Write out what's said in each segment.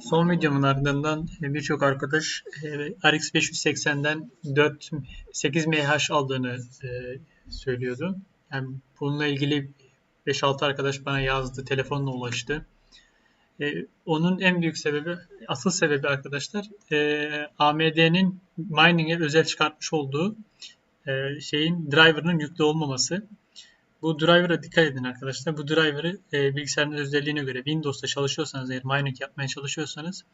Son videomun ardından birçok arkadaş e, RX 580'den 4 8 MH aldığını e, söylüyordu. Yani bununla ilgili 5-6 arkadaş bana yazdı, telefonla ulaştı. E, onun en büyük sebebi, asıl sebebi arkadaşlar AMD'nin mining'e özel çıkartmış olduğu şeyin driver'ının yüklü olmaması. Bu driver'a dikkat edin arkadaşlar. Bu driver'ı e, bilgisayarın özelliğine göre Windows'ta çalışıyorsanız eğer mining yapmaya çalışıyorsanız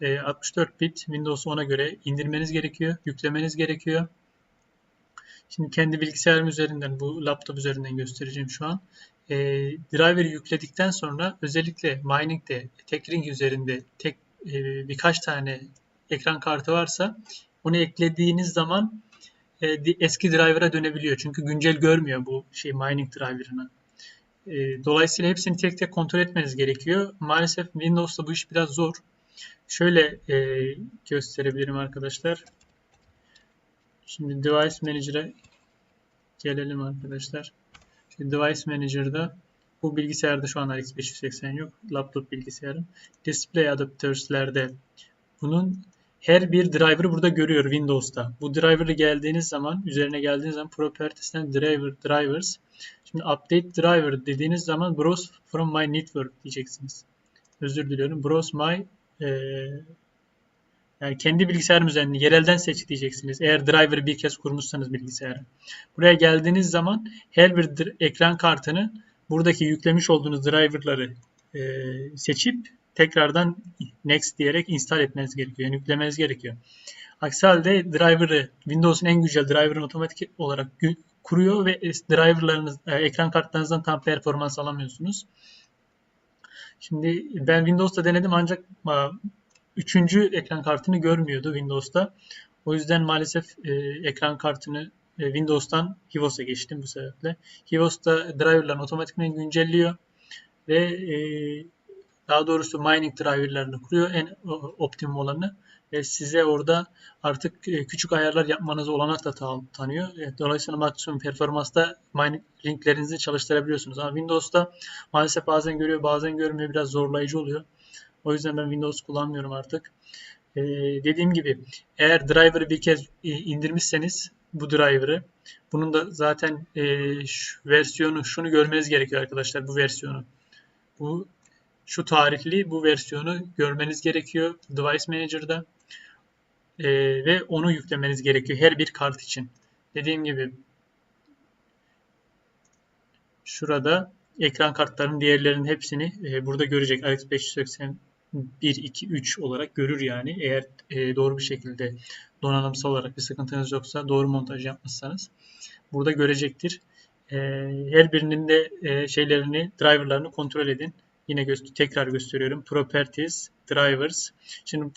e, 64 bit Windows'u ona göre indirmeniz gerekiyor, yüklemeniz gerekiyor. Şimdi kendi bilgisayarım üzerinden, bu laptop üzerinden göstereceğim şu an. E, driver'ı yükledikten sonra özellikle mining'de tek ring üzerinde tek e, birkaç tane ekran kartı varsa onu eklediğiniz zaman e, eski driver'a dönebiliyor. Çünkü güncel görmüyor bu şey mining driver'ını. E, dolayısıyla hepsini tek tek kontrol etmeniz gerekiyor. Maalesef Windows'ta bu iş biraz zor. Şöyle e, gösterebilirim arkadaşlar. Şimdi Device Manager'a gelelim arkadaşlar. Şimdi Device Manager'da bu bilgisayarda şu an RX 580 yok. Laptop bilgisayarım. Display Adapters'lerde bunun her bir driver'ı burada görüyor Windows'ta. Bu driver'ı geldiğiniz zaman, üzerine geldiğiniz zaman Properties'ten Driver, Drivers. Şimdi Update Driver dediğiniz zaman Browse from my network diyeceksiniz. Özür diliyorum. Browse my e, yani kendi bilgisayarım üzerinde yerelden seç diyeceksiniz. Eğer driver'ı bir kez kurmuşsanız bilgisayara. Buraya geldiğiniz zaman her bir ekran kartını buradaki yüklemiş olduğunuz driver'ları e, seçip tekrardan next diyerek install etmeniz gerekiyor. Yani yüklemeniz gerekiyor. Aksi halde driver'ı Windows'un en güzel driver'ını otomatik olarak kuruyor ve driver'larınız e, ekran kartlarınızdan tam performans alamıyorsunuz. Şimdi ben Windows'ta denedim ancak üçüncü ekran kartını görmüyordu Windows'ta. O yüzden maalesef e, ekran kartını e, Windows'tan HIVOS'a geçtim bu sebeple. HIVOS'ta driver'larını otomatikman güncelliyor ve e, daha doğrusu mining driver'larını kuruyor en optimum olanı ve size orada artık e, küçük ayarlar yapmanız olanak da tanıyor. E, dolayısıyla maksimum performansta linklerinizi çalıştırabiliyorsunuz. Ama Windows'ta maalesef bazen görüyor bazen görmüyor biraz zorlayıcı oluyor. O yüzden ben Windows kullanmıyorum artık. Ee, dediğim gibi eğer driver'ı bir kez indirmişseniz bu driver'ı bunun da zaten e, şu versiyonu şunu görmeniz gerekiyor arkadaşlar bu versiyonu. Bu şu tarihli bu versiyonu görmeniz gerekiyor Device Manager'da e, ve onu yüklemeniz gerekiyor her bir kart için. Dediğim gibi şurada ekran kartlarının diğerlerinin hepsini e, burada görecek. RX 580 1, 2, 3 olarak görür yani. Eğer e, doğru bir şekilde donanımsal olarak bir sıkıntınız yoksa doğru montaj yapmışsanız burada görecektir. E, her birinin de e, şeylerini, driverlarını kontrol edin. Yine gö tekrar gösteriyorum. Properties, Drivers. Şimdi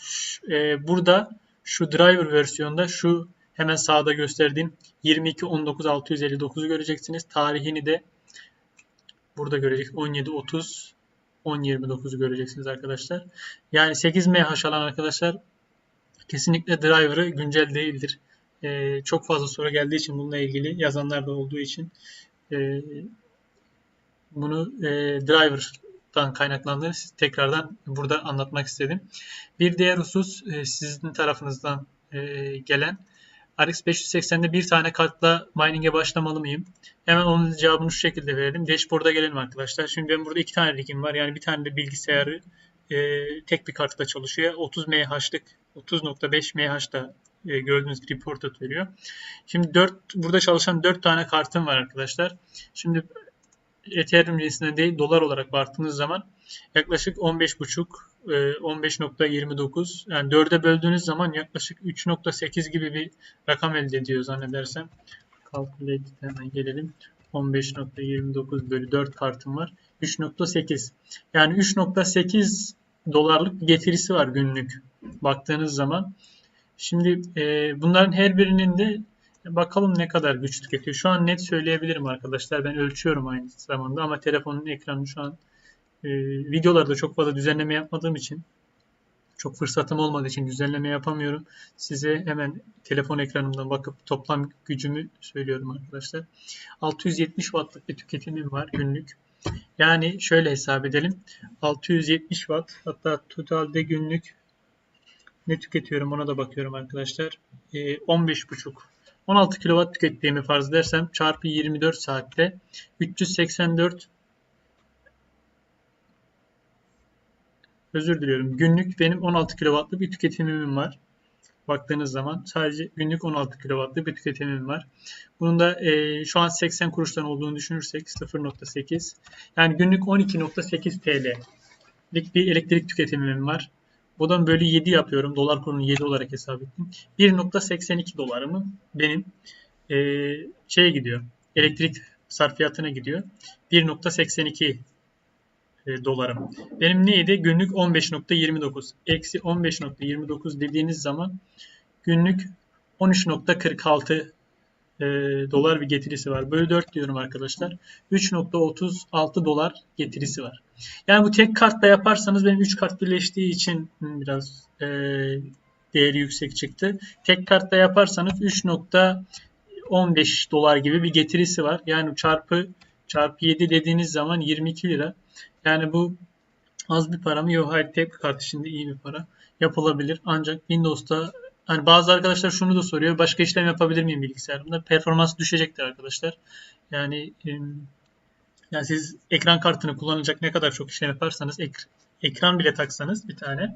e, burada şu driver versiyonda şu hemen sağda gösterdiğim 22.19.659'u göreceksiniz. Tarihini de burada göreceksiniz. 17.30 10.29'u göreceksiniz arkadaşlar. Yani 8MH alan arkadaşlar kesinlikle driver'ı güncel değildir. Ee, çok fazla soru geldiği için bununla ilgili yazanlar da olduğu için e, bunu e, driver dan kaynaklandığını tekrardan burada anlatmak istedim. Bir diğer husus e, sizin tarafınızdan e, gelen RX 580'de bir tane kartla mining'e başlamalı mıyım? Hemen onun cevabını şu şekilde verelim. Dashboard'a gelelim arkadaşlar. Şimdi ben burada iki tane ligim var. Yani bir tane de bilgisayarı e, tek bir kartla çalışıyor. 30 MH'lık 30.5 MH'da e, gördüğünüz gibi reported veriyor. Şimdi 4 burada çalışan 4 tane kartım var arkadaşlar. Şimdi Ethereum cinsinden değil dolar olarak baktığınız zaman yaklaşık 15.5 15.29 e, yani 4'e böldüğünüz zaman yaklaşık 3.8 gibi bir rakam elde ediyor zannedersem. Calculate hemen gelelim. 15.29 bölü 4 kartım var. 3.8 yani 3.8 dolarlık getirisi var günlük baktığınız zaman. Şimdi e, bunların her birinin de Bakalım ne kadar güç tüketiyor. Şu an net söyleyebilirim arkadaşlar. Ben ölçüyorum aynı zamanda ama telefonun ekranı şu an e, videolarda çok fazla düzenleme yapmadığım için çok fırsatım olmadığı için düzenleme yapamıyorum. Size hemen telefon ekranımdan bakıp toplam gücümü söylüyorum arkadaşlar. 670 wattlık bir tüketimim var günlük. Yani şöyle hesap edelim. 670 watt hatta totalde günlük ne tüketiyorum ona da bakıyorum arkadaşlar. Ee, 15,5 16 kW tükettiğimi farz edersem çarpı 24 saatte 384 özür diliyorum. Günlük benim 16 kW'lık bir tüketimim var. Baktığınız zaman sadece günlük 16 kW'lık bir tüketimim var. Bunun da e, şu an 80 kuruştan olduğunu düşünürsek 0.8 yani günlük 12.8 TL'lik bir elektrik tüketimim var. Buradan böyle 7 yapıyorum. Dolar kurunu 7 olarak hesap ettim. 1.82 dolarımı benim e, şeye gidiyor. Elektrik sarfiyatına gidiyor. 1.82 e, dolarım. Benim neydi? Günlük 15.29. Eksi 15.29 dediğiniz zaman günlük 13.46 e, dolar bir getirisi var. Bölü 4 diyorum arkadaşlar. 3.36 dolar getirisi var. Yani bu tek kartla yaparsanız benim 3 kart birleştiği için biraz e, değeri yüksek çıktı. Tek kartla yaparsanız 3.15 dolar gibi bir getirisi var. Yani çarpı çarpı 7 dediğiniz zaman 22 lira. Yani bu az bir para mı? Yok hayır tek kart içinde iyi bir para. Yapılabilir. Ancak Windows'ta Hani bazı arkadaşlar şunu da soruyor. Başka işlem yapabilir miyim bilgisayarımda? Performans düşecektir arkadaşlar. Yani yani siz ekran kartını kullanacak ne kadar çok işlem yaparsanız ek, ekran bile taksanız bir tane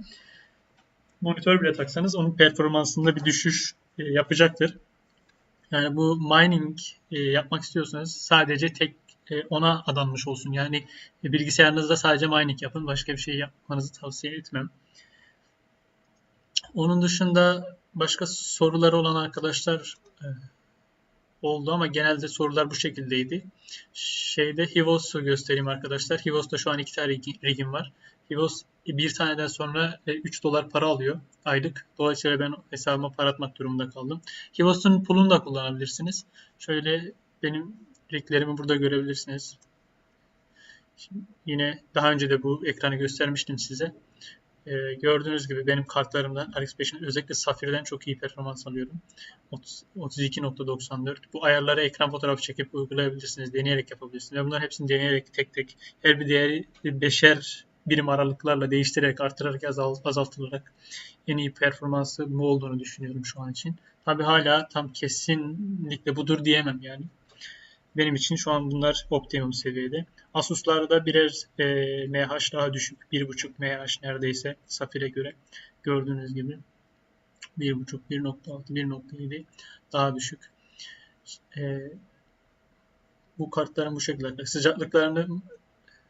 monitör bile taksanız onun performansında bir düşüş e, yapacaktır. Yani bu mining e, yapmak istiyorsanız sadece tek e, ona adanmış olsun. Yani bilgisayarınızda sadece mining yapın. Başka bir şey yapmanızı tavsiye etmem. Onun dışında başka soruları olan arkadaşlar e, oldu ama genelde sorular bu şekildeydi. Şeyde Hivos'u göstereyim arkadaşlar. Hivos'ta şu an iki tane rigim var. Hivos bir taneden sonra 3 e, dolar para alıyor aylık. Dolayısıyla ben hesabıma para atmak durumunda kaldım. Hivos'un pulunu da kullanabilirsiniz. Şöyle benim riglerimi burada görebilirsiniz. Şimdi yine daha önce de bu ekranı göstermiştim size. Ee, gördüğünüz gibi benim kartlarımdan RX5'in özellikle Safir'den çok iyi performans alıyorum. 32.94. Bu ayarları ekran fotoğrafı çekip uygulayabilirsiniz. Deneyerek yapabilirsiniz. Ve bunların hepsini deneyerek tek tek her bir değeri beşer birim aralıklarla değiştirerek, artırarak, azaltılarak en iyi performansı bu olduğunu düşünüyorum şu an için. Tabi hala tam kesinlikle budur diyemem yani. Benim için şu an bunlar optimum seviyede. Asus'larda birer e, MH daha düşük. 1.5 MH neredeyse Safir'e göre. Gördüğünüz gibi 1.5, 1.6, 1.7 daha düşük. E, bu kartların bu şekilde sıcaklıklarını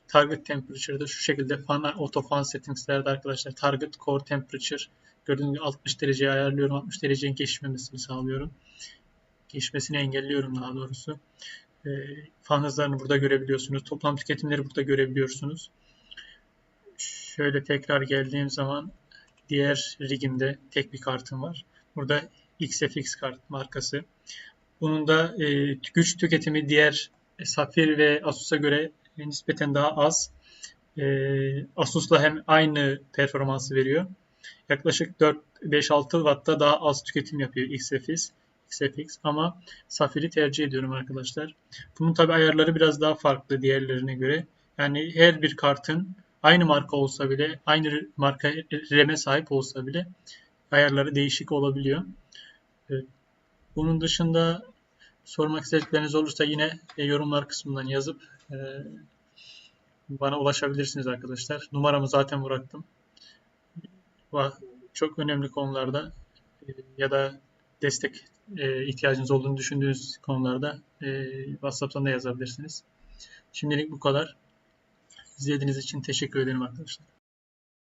target temperature'da şu şekilde fan auto fan settings'lerde arkadaşlar target core temperature gördüğünüz gibi 60 dereceye ayarlıyorum. 60 derecenin geçmemesini sağlıyorum. Geçmesini engelliyorum daha doğrusu. E, fan hızlarını burada görebiliyorsunuz. Toplam tüketimleri burada görebiliyorsunuz. Şöyle tekrar geldiğim zaman diğer rigimde tek bir kartım var. Burada XFX kart markası. Bunun da e, güç tüketimi diğer Safir ve Asus'a göre nispeten daha az. E, Asus'la hem aynı performansı veriyor. Yaklaşık 4-5-6 Watt'ta daha az tüketim yapıyor XFX. XFX ama Safir'i tercih ediyorum arkadaşlar. Bunun tabi ayarları biraz daha farklı diğerlerine göre. Yani her bir kartın aynı marka olsa bile, aynı marka RAM'e sahip olsa bile ayarları değişik olabiliyor. Bunun dışında sormak istedikleriniz olursa yine e, yorumlar kısmından yazıp e, bana ulaşabilirsiniz arkadaşlar. Numaramı zaten bıraktım. Çok önemli konularda e, ya da destek e, ihtiyacınız olduğunu düşündüğünüz konularda e, WhatsApp'tan da yazabilirsiniz. Şimdilik bu kadar. İzlediğiniz için teşekkür ederim arkadaşlar.